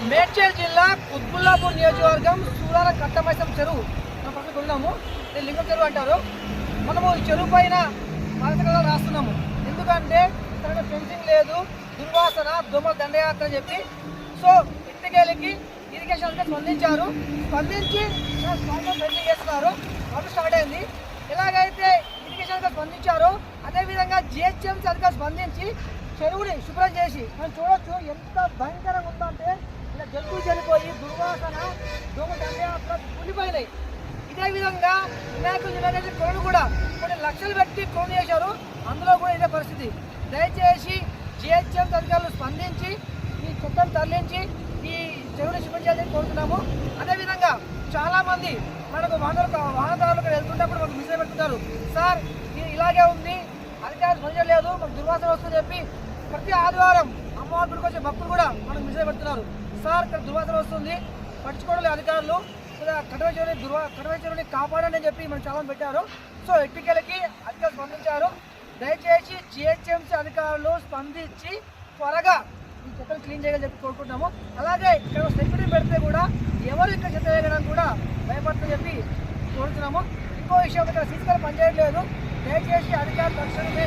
జిల్లా కుత్బుల్లాపూర్ నియోజకవర్గం సూరాల కట్టమైసం చెరువు. మనం పక్కన ఉన్నాము దీన్ని లింగం చెరువు అంటారు. మనము ఈ చెరువు పైన పాలకలు రాస్తున్నాము. ఎందుకంటే ఇక్కడ ఫెన్సింగ్ లేదు దుర్వాసన దోమల దండయాత్ర అని చెప్పి. సో ఇంటికెళ్ళకి ఇరిగేషన్ అంతా స్పందించారు. స్పందించి ఫెన్సింగ్ చేస్తున్నారు. అప్పుడు స్టార్ట్ అయింది. ఎలాగైతే ఇరిగేషన్ అంతా స్పందించారో అదేవిధంగా జిహెచ్ఎంసీ అధికారులు స్పందించి చెరువుని శుభ్రం చేసి. మనం చూడొచ్చు ఎంత భయంకరంగా ఇదే విధంగా వినాయకులు నిలబెట్టి కొనుడు కూడా కొన్ని లక్షలు పెట్టి కొను చేశారు. అందులో కూడా ఇదే పరిస్థితి. దయచేసి జిహెచ్ఎం అధికారులు స్పందించి ఈ చెత్తను తరలించి ఈ చెరువుని శుభ్రం చేయాలని కోరుతున్నాము. అదేవిధంగా చాలామంది మనకు వాహనాలు వాహనదారులకు వెళ్తున్నప్పుడు మనకు మిస్ పెడుతుంటారు సార్ ఇది ఇలాగే ఉంది అధికారులు స్పందించలేదు మాకు దుర్వాసన వస్తుందని చెప్పి ప్రతి ఆదివారం అమ్మవారి గుడికి వచ్చే భక్తులు కూడా మనకు మిస్ పెడుతున్నారు. సార్ ఇక్కడ దుర్వాసన వస్తుంది పట్టించుకోవడం లేదా అధికారులు చెరువుని దుర్వా కటవ చెరువుని అని చెప్పి మనం చాలా పెట్టారు. సో ఎట్టికలకి అధికారులు స్పందించారు. దయచేసి జిహెచ్ఎంసీ అధికారులు స్పందించి త్వరగా ఈ చెత్తను క్లీన్ చేయాలని చెప్పి కోరుకుంటున్నాము. అలాగే ఇక్కడ సెక్యూరిటీ పెడితే కూడా ఎవరు ఇక్కడ చెత్త వేయడానికి కూడా భయపడుతుందని చెప్పి కోరుతున్నాము. ఇంకో విషయం ఇక్కడ సీసీకాలు పనిచేయట్లేదు. దయచేసి అధికారులు తక్షణమే